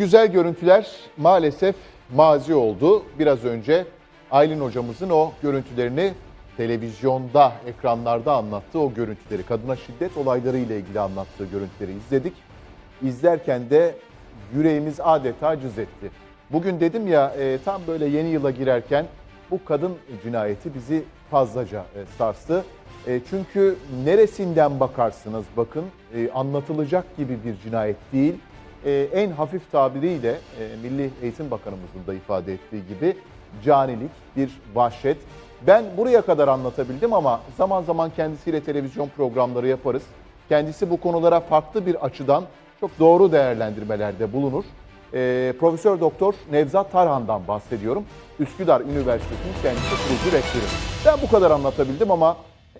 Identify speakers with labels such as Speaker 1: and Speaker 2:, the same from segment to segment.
Speaker 1: güzel görüntüler maalesef mazi oldu. Biraz önce Aylin hocamızın o görüntülerini televizyonda, ekranlarda anlattığı o görüntüleri, kadına şiddet olayları ile ilgili anlattığı görüntüleri izledik. İzlerken de yüreğimiz adeta cız etti. Bugün dedim ya e, tam böyle yeni yıla girerken bu kadın cinayeti bizi fazlaca e, sarstı. E, çünkü neresinden bakarsınız bakın e, anlatılacak gibi bir cinayet değil. E, en hafif tabiriyle e, Milli Eğitim Bakanımızın da ifade ettiği gibi canilik, bir vahşet. Ben buraya kadar anlatabildim ama zaman zaman kendisiyle televizyon programları yaparız. Kendisi bu konulara farklı bir açıdan çok doğru değerlendirmelerde bulunur. E, Profesör Doktor Nevzat Tarhan'dan bahsediyorum. Üsküdar Üniversitesi'nin kendisi kurucu rektörü. Ben bu kadar anlatabildim ama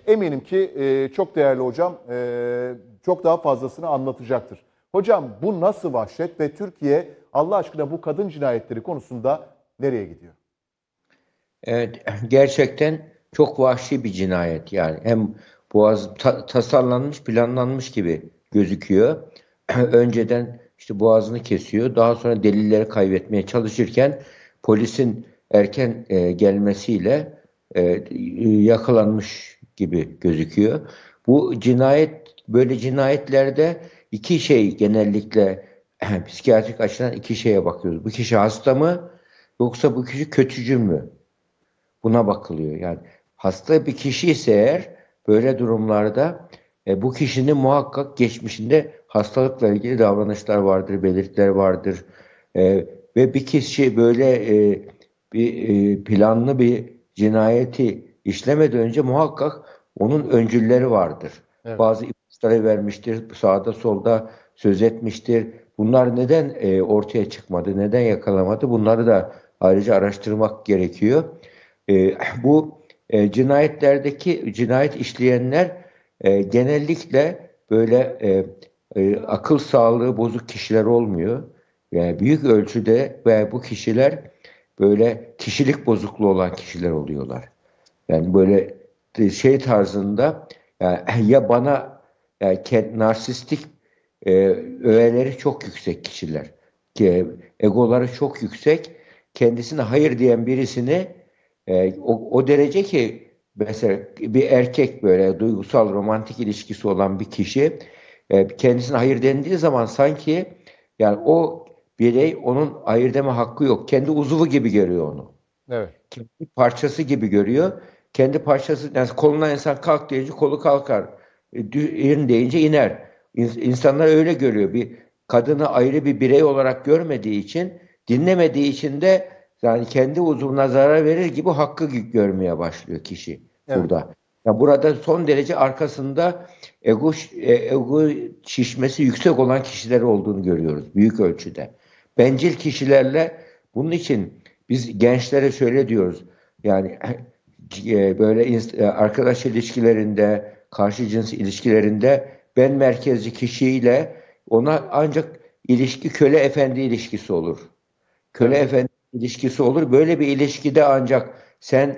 Speaker 1: eminim ki e, çok değerli hocam e, çok daha fazlasını anlatacaktır. Hocam bu nasıl vahşet ve Türkiye Allah aşkına bu kadın cinayetleri konusunda nereye gidiyor?
Speaker 2: Evet, gerçekten çok vahşi bir cinayet yani. Hem boğaz ta- tasarlanmış, planlanmış gibi gözüküyor. Önceden işte boğazını kesiyor. Daha sonra delilleri kaybetmeye çalışırken polisin erken e, gelmesiyle e, yakalanmış gibi gözüküyor. Bu cinayet böyle cinayetlerde iki şey genellikle psikiyatrik açıdan iki şeye bakıyoruz. Bu kişi hasta mı yoksa bu kişi kötücül mü? Buna bakılıyor. Yani hasta bir kişi ise eğer böyle durumlarda e, bu kişinin muhakkak geçmişinde hastalıkla ilgili davranışlar vardır, belirtiler vardır. E, ve bir kişi böyle e, bir e, planlı bir cinayeti işlemeden önce muhakkak onun öncülleri vardır.
Speaker 1: Evet.
Speaker 2: Bazı ipuçları vermiştir, sağda solda söz etmiştir. Bunlar neden e, ortaya çıkmadı, neden yakalamadı? Bunları da ayrıca araştırmak gerekiyor. E, bu e, cinayetlerdeki cinayet işleyenler e, genellikle böyle e, e, akıl sağlığı bozuk kişiler olmuyor. Yani büyük ölçüde ve bu kişiler böyle kişilik bozukluğu olan kişiler oluyorlar. Yani böyle şey tarzında yani ya bana yani kend- narsistik e, öğeleri çok yüksek kişiler. Ki, egoları çok yüksek. Kendisine hayır diyen birisini e, o, o derece ki mesela bir erkek böyle duygusal romantik ilişkisi olan bir kişi e, kendisine hayır dendiği zaman sanki yani o birey onun hayır deme hakkı yok. Kendi uzuvu gibi görüyor onu.
Speaker 1: Evet.
Speaker 2: Kendi parçası gibi görüyor. Kendi parçası yani koluna insan kalk deyince kolu kalkar. E, in deyince iner. İns- İnsanlar öyle görüyor. Bir kadını ayrı bir birey olarak görmediği için, dinlemediği için de yani kendi uzuvuna zarar verir gibi hakkı gö- görmeye başlıyor kişi
Speaker 1: Evet.
Speaker 2: burada. Ya burada son derece arkasında ego e, ego şişmesi yüksek olan kişiler olduğunu görüyoruz büyük ölçüde. Bencil kişilerle bunun için biz gençlere şöyle diyoruz. Yani böyle ins- e, arkadaş ilişkilerinde, karşı cins ilişkilerinde ben merkezci kişiyle ona ancak ilişki köle efendi ilişkisi olur. Köle
Speaker 1: Evet.
Speaker 2: efendi ilişkisi olur. Böyle bir ilişkide ancak sen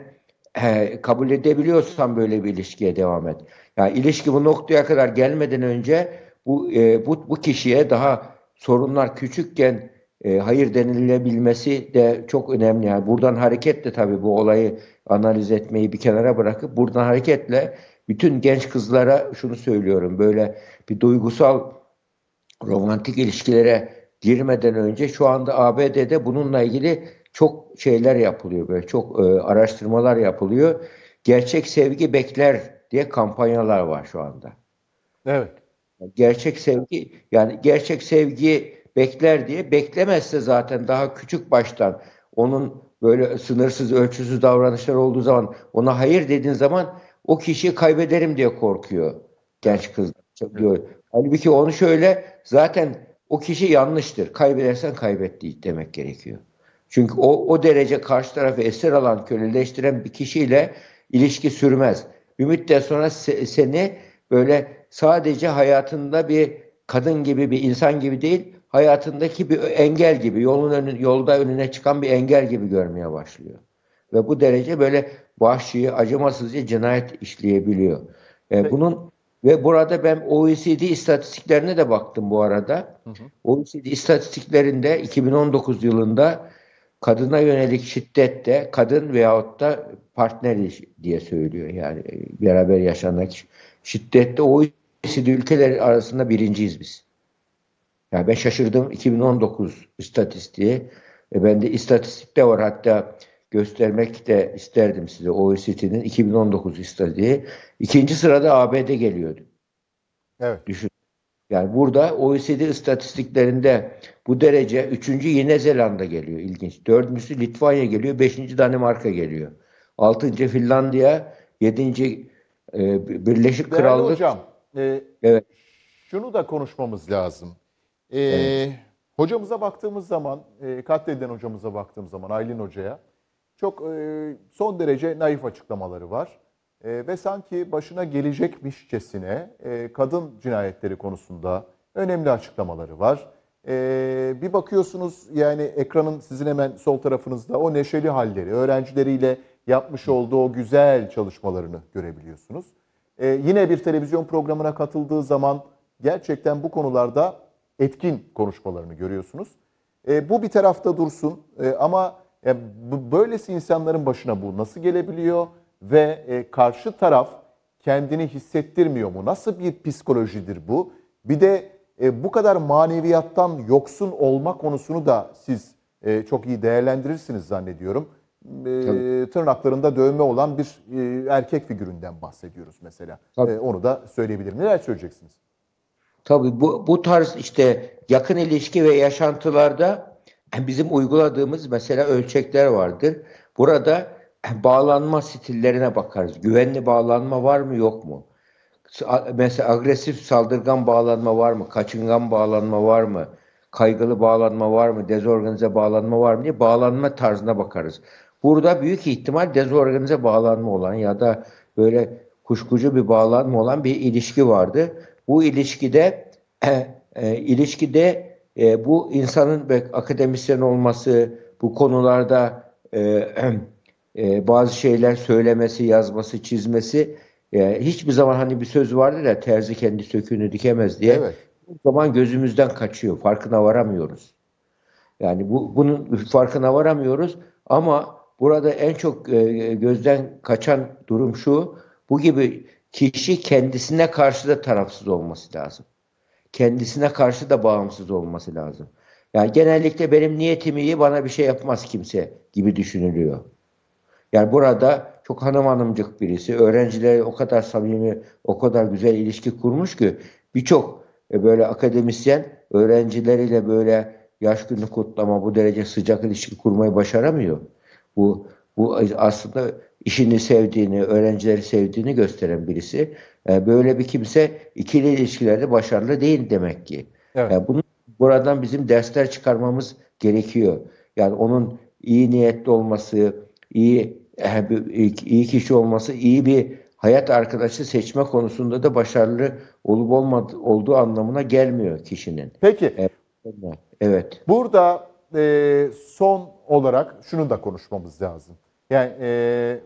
Speaker 2: he, kabul edebiliyorsan böyle bir ilişkiye devam et. Yani ilişki bu noktaya kadar gelmeden önce bu e, bu bu kişiye daha sorunlar küçükken e, hayır denilebilmesi de çok önemli. Yani buradan hareketle tabii bu olayı analiz etmeyi bir kenara bırakıp buradan hareketle bütün genç kızlara şunu söylüyorum. Böyle bir duygusal romantik ilişkilere girmeden önce şu anda ABD'de bununla ilgili çok şeyler yapılıyor böyle çok e, araştırmalar yapılıyor. Gerçek sevgi bekler diye kampanyalar var şu anda.
Speaker 1: Evet.
Speaker 2: Gerçek sevgi yani gerçek sevgi bekler diye beklemezse zaten daha küçük baştan onun böyle sınırsız ölçüsüz davranışlar olduğu zaman ona hayır dediğin zaman o kişiyi kaybederim diye korkuyor genç kız diyor. Halbuki onu şöyle zaten o kişi yanlıştır. Kaybedersen kaybetti demek gerekiyor. Çünkü o, o derece karşı tarafı esir alan, köleleştiren bir kişiyle ilişki sürmez. Bir müddet sonra se- seni böyle sadece hayatında bir kadın gibi bir insan gibi değil, hayatındaki bir engel gibi, yolun önü, yolda önüne çıkan bir engel gibi görmeye başlıyor. Ve bu derece böyle vahşi, acımasızca cinayet işleyebiliyor. E, bunun Ve burada ben OECD istatistiklerine de baktım bu arada. OECD istatistiklerinde 2019 yılında kadına yönelik şiddette kadın veyahut da partner diye söylüyor. Yani e, beraber yaşanan şiddette OECD ülkeleri arasında birinciyiz biz. Yani ben şaşırdım 2019 istatistiği. E bende istatistik de var hatta göstermek de isterdim size OECD'nin 2019 istatistiği. İkinci sırada ABD geliyordu.
Speaker 1: Evet.
Speaker 2: Düşün. Yani burada OECD istatistiklerinde bu derece üçüncü Yeni Zelanda geliyor ilginç. Dördüncüsü Litvanya geliyor. Beşinci Danimarka geliyor. Altıncı Finlandiya. Yedinci e, Birleşik
Speaker 1: Değerli
Speaker 2: Krallık.
Speaker 1: hocam, e,
Speaker 2: Evet.
Speaker 1: şunu da konuşmamız lazım. E,
Speaker 2: Evet.
Speaker 1: Hocamıza baktığımız zaman, e, katledilen hocamıza baktığımız zaman Aylin Hoca'ya çok e, son derece naif açıklamaları var. E, ve sanki başına gelecekmişçesine e, kadın cinayetleri konusunda önemli açıklamaları var. E, bir bakıyorsunuz yani ekranın sizin hemen sol tarafınızda o neşeli halleri, öğrencileriyle yapmış olduğu o güzel çalışmalarını görebiliyorsunuz. E, yine bir televizyon programına katıldığı zaman gerçekten bu konularda etkin konuşmalarını görüyorsunuz. E, bu bir tarafta dursun E, ama e, bu, böylesi insanların başına bu nasıl gelebiliyor ve e, karşı taraf kendini hissettirmiyor mu? Nasıl bir psikolojidir bu? Bir de e, bu kadar maneviyattan yoksun olma konusunu da siz e, çok iyi değerlendirirsiniz zannediyorum. E,
Speaker 2: Tabii.
Speaker 1: tırnaklarında dövme olan bir e, erkek figüründen bahsediyoruz mesela. E, onu da söyleyebilirim. Neler söyleyeceksiniz?
Speaker 2: Tabii bu, bu tarz işte yakın ilişki ve yaşantılarda bizim uyguladığımız mesela ölçekler vardır. Burada bağlanma stillerine bakarız. Güvenli bağlanma var mı yok mu? Mesela agresif saldırgan bağlanma var mı? Kaçıngan bağlanma var mı? Kaygılı bağlanma var mı? Dezorganize bağlanma var mı diye bağlanma tarzına bakarız. Burada büyük ihtimal dezorganize bağlanma olan ya da böyle kuşkucu bir bağlanma olan bir ilişki vardı. Bu ilişkide e, e, ilişkide e, bu insanın be- akademisyen olması, bu konularda e, e, bazı şeyler söylemesi, yazması, çizmesi e, hiçbir zaman hani bir söz vardır ya terzi kendi söküğünü dikemez diye.
Speaker 1: Evet.
Speaker 2: Bu zaman gözümüzden kaçıyor. Farkına varamıyoruz. Yani bu bunun farkına varamıyoruz ama burada en çok e, gözden kaçan durum şu. Bu gibi kişi kendisine karşı da tarafsız olması lazım. Kendisine karşı da bağımsız olması lazım. Yani genellikle benim niyetim iyi bana bir şey yapmaz kimse gibi düşünülüyor. Yani burada çok hanım hanımcık birisi. Öğrenciler o kadar samimi, o kadar güzel ilişki kurmuş ki birçok e, böyle akademisyen öğrencileriyle böyle yaş günü kutlama, bu derece sıcak ilişki kurmayı başaramıyor. Bu bu aslında işini sevdiğini, öğrencileri sevdiğini gösteren birisi. E, Böyle bir kimse ikili ilişkilerde başarılı değil demek ki.
Speaker 1: Evet.
Speaker 2: Yani bunu buradan bizim dersler çıkarmamız gerekiyor. Yani onun iyi niyetli olması, iyi bir- iyi kişi olması, iyi bir hayat arkadaşı seçme konusunda da başarılı olup olmadığı olduğu anlamına gelmiyor kişinin.
Speaker 1: Peki
Speaker 2: Evet.
Speaker 1: burada e, son olarak şunu da konuşmamız lazım. Yani e,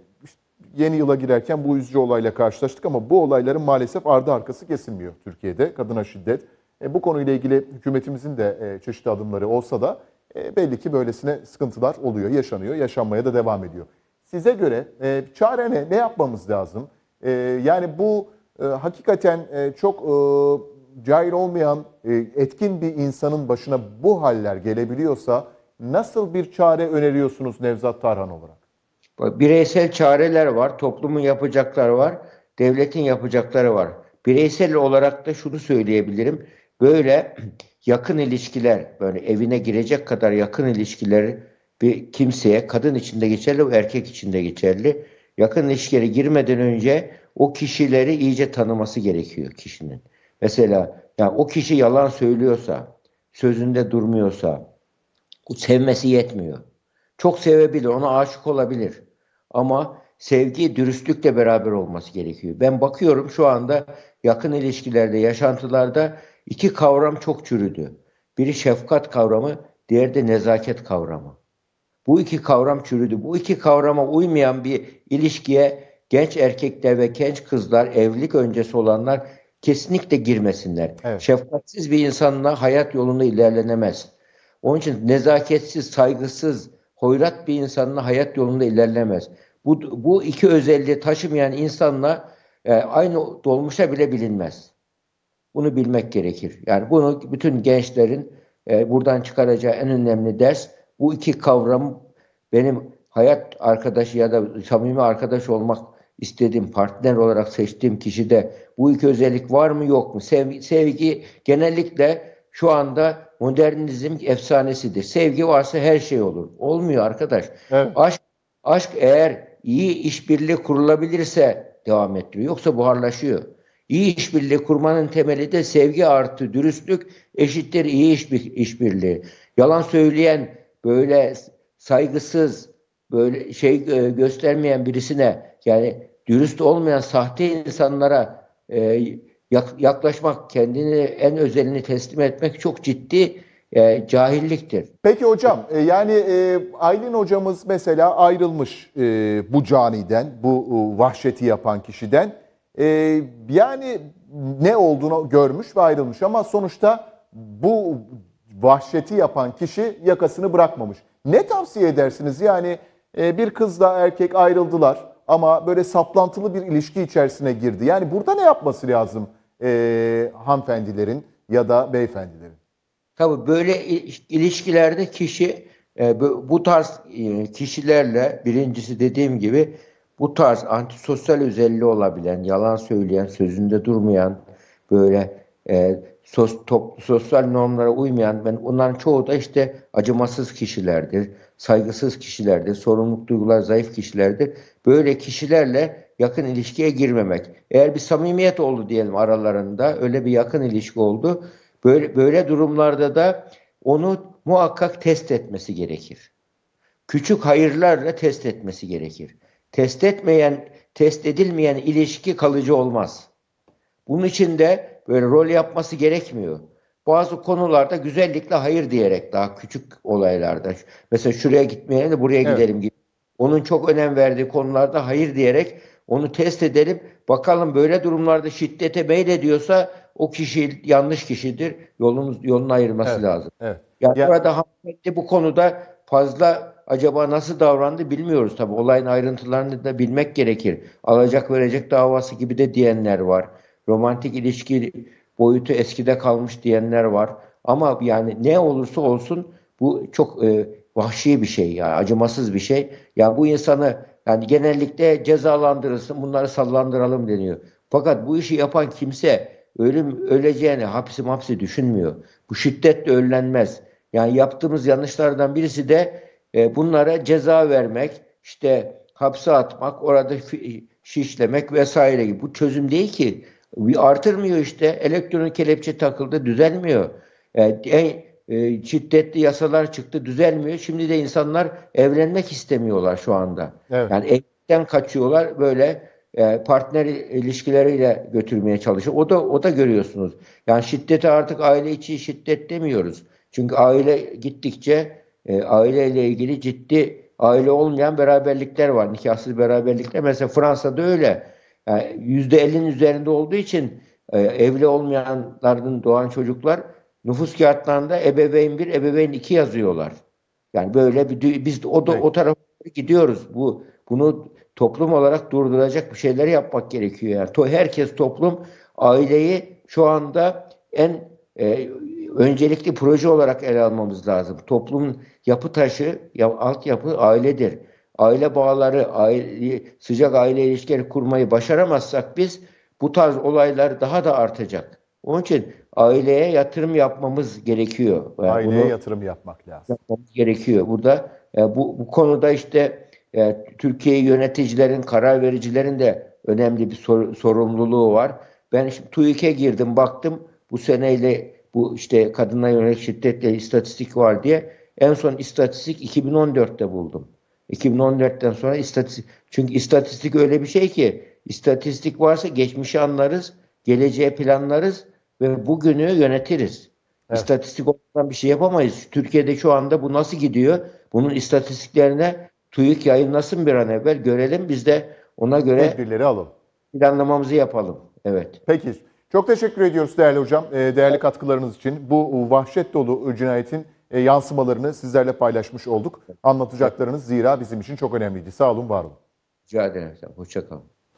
Speaker 1: yeni yıla girerken bu üzücü olayla karşılaştık ama bu olayların maalesef ardı arkası kesilmiyor Türkiye'de kadına şiddet. E, bu konuyla ilgili hükümetimizin de e, çeşitli adımları olsa da e, belli ki böylesine sıkıntılar oluyor, yaşanıyor, yaşanmaya da devam ediyor. Size göre e, çare ne? Ne yapmamız lazım? E, yani bu e, hakikaten e, çok e, cahil olmayan, e, etkin bir insanın başına bu haller gelebiliyorsa nasıl bir çare öneriyorsunuz Nevzat Tarhan olarak?
Speaker 2: Bireysel çareler var, toplumun yapacakları var, devletin yapacakları var. Bireysel olarak da şunu söyleyebilirim. Böyle yakın ilişkiler, böyle evine girecek kadar yakın ilişkiler bir kimseye, kadın içinde geçerli, erkek içinde geçerli. Yakın ilişkilere girmeden önce o kişileri iyice tanıması gerekiyor kişinin. Mesela yani o kişi yalan söylüyorsa, sözünde durmuyorsa, sevmesi yetmiyor. Çok sevebilir, ona aşık olabilir. Ama sevgi, dürüstlükle beraber olması gerekiyor. Ben bakıyorum şu anda yakın ilişkilerde, yaşantılarda iki kavram çok çürüdü. Biri şefkat kavramı, diğeri de nezaket kavramı. Bu iki kavram çürüdü. Bu iki kavrama uymayan bir ilişkiye genç erkekler ve genç kızlar, evlilik öncesi olanlar kesinlikle girmesinler.
Speaker 1: Evet.
Speaker 2: Şefkatsiz bir insanla hayat yolunda ilerlenemez. Onun için nezaketsiz, saygısız, hoyrat bir insanla hayat yolunda ilerlemez. Bu, bu iki özelliği taşımayan insanla e, aynı dolmuşa bile bilinmez. Bunu bilmek gerekir. Yani bunu bütün gençlerin e, buradan çıkaracağı en önemli ders bu iki kavram benim hayat arkadaşı ya da samimi arkadaş olmak istediğim partner olarak seçtiğim kişide bu iki özellik var mı yok mu? Sevgi, sevgi genellikle şu anda modernizm efsanesidir. Sevgi varsa her şey olur. Olmuyor arkadaş.
Speaker 1: Evet.
Speaker 2: Aşk, aşk eğer iyi işbirliği kurulabilirse devam ettiriyor. Yoksa buharlaşıyor. İyi işbirliği kurmanın temeli de sevgi artı dürüstlük eşittir iyi iş, işbirliği. Yalan söyleyen böyle saygısız böyle şey e, göstermeyen birisine yani dürüst olmayan sahte insanlara e, yaklaşmak, kendini en özelini teslim etmek çok ciddi e, cahilliktir.
Speaker 1: Peki hocam e, yani e, Aylin hocamız mesela ayrılmış e, bu caniden, bu e, vahşeti yapan kişiden. E, yani ne olduğunu görmüş ve ayrılmış ama sonuçta bu vahşeti yapan kişi yakasını bırakmamış. Ne tavsiye edersiniz? Yani e, bir kızla erkek ayrıldılar ama böyle saplantılı bir ilişki içerisine girdi. Yani burada ne yapması lazım e, hanımefendilerin ya da beyefendilerin?
Speaker 2: Tabii böyle il- ilişkilerde kişi e, bu tarz e, kişilerle birincisi dediğim gibi bu tarz antisosyal özelliği olabilen, yalan söyleyen, sözünde durmayan, böyle e, sos, top, sosyal normlara uymayan, ben onların çoğu da işte acımasız kişilerdir, saygısız kişilerdir, sorumluluk duygular zayıf kişilerdir. Böyle kişilerle yakın ilişkiye girmemek. Eğer bir samimiyet oldu diyelim aralarında, öyle bir yakın ilişki oldu. Böyle, böyle durumlarda da onu muhakkak test etmesi gerekir. Küçük hayırlarla test etmesi gerekir. Test etmeyen, test edilmeyen ilişki kalıcı olmaz. Bunun için de böyle rol yapması gerekmiyor. Bazı konularda güzellikle hayır diyerek daha küçük olaylarda. Mesela şuraya gitmeyelim de buraya
Speaker 1: Evet.
Speaker 2: gidelim gibi. Onun çok önem verdiği konularda hayır diyerek onu test edelim. Bakalım böyle durumlarda şiddete meylediyorsa o kişi yanlış kişidir. Yolumuz yolunu ayırması
Speaker 1: Evet.
Speaker 2: lazım.
Speaker 1: Evet.
Speaker 2: Yani
Speaker 1: Ya-
Speaker 2: burada hanımefendi bu konuda fazla acaba nasıl davrandı bilmiyoruz tabii. Olayın ayrıntılarını da bilmek gerekir. Alacak verecek davası gibi de diyenler var. Romantik ilişki boyutu eskide kalmış diyenler var. Ama yani ne olursa olsun bu çok e, vahşi bir şey yani acımasız bir şey. Yani bu insanı yani genellikle cezalandırılsın bunları sallandıralım deniyor. Fakat bu işi yapan kimse ölüm öleceğini hapsi mapsi düşünmüyor. Bu şiddetle önlenmez. Yani yaptığımız yanlışlardan birisi de e, bunlara ceza vermek, işte hapse atmak, orada şişlemek vesaire gibi. Bu çözüm değil ki. Artırmıyor işte. Elektronik kelepçe takıldı, düzelmiyor. E, en e, şiddetli yasalar çıktı, düzelmiyor. Şimdi de insanlar evlenmek istemiyorlar şu anda.
Speaker 1: Evet.
Speaker 2: Yani evlilikten kaçıyorlar böyle e, partner ilişkileriyle götürmeye çalışıyor. O da o da görüyorsunuz. Yani şiddete artık aile içi şiddet demiyoruz. Çünkü aile gittikçe e, aileyle ilgili ciddi aile olmayan beraberlikler var. Nikahsız beraberlikler. Mesela Fransa'da öyle. Yani %50'nin üzerinde olduğu için e, evli olmayanların doğan çocuklar nüfus kağıtlarında ebeveyn bir, ebeveyn iki yazıyorlar. Yani böyle bir biz o da
Speaker 1: Evet.
Speaker 2: o tarafa gidiyoruz. Bu bunu toplum olarak durduracak bir şeyler yapmak gerekiyor. Yani herkes toplum aileyi şu anda en e, öncelikli proje olarak ele almamız lazım. Toplumun yapı taşı, ya, altyapı ailedir. Aile bağları, aile, sıcak aile ilişkileri kurmayı başaramazsak biz bu tarz olaylar daha da artacak. Onun için aileye yatırım yapmamız gerekiyor. Yani
Speaker 1: Aileye
Speaker 2: bunu-
Speaker 1: yatırım yapmak lazım.
Speaker 2: yapmamız gerekiyor. Burada e, bu, bu konuda işte e, Türkiye yöneticilerin, karar vericilerin de önemli bir sor- sorumluluğu var. Ben şimdi TÜİK'e girdim, baktım bu seneyle bu işte kadına yönelik şiddetle istatistik var diye en son istatistik 2014'te buldum. 2014'ten sonra istatistik çünkü istatistik öyle bir şey ki istatistik varsa geçmişi anlarız, geleceğe planlarız ve bugünü yönetiriz.
Speaker 1: Evet.
Speaker 2: İstatistik olmadan bir şey yapamayız. Türkiye'de şu anda bu nasıl gidiyor? Bunun istatistiklerine TÜİK yayınlasın bir an evvel görelim. Biz de ona göre
Speaker 1: Tedbirleri alalım.
Speaker 2: planlamamızı yapalım. Evet.
Speaker 1: Peki Çok teşekkür ediyoruz değerli hocam, e, değerli katkılarınız için. Bu vahşet dolu cinayetin e, yansımalarını sizlerle paylaşmış olduk. Anlatacaklarınız zira bizim için çok önemliydi. Sağ olun, var olun.
Speaker 2: Rica ederim efendim. Hoşça kalın.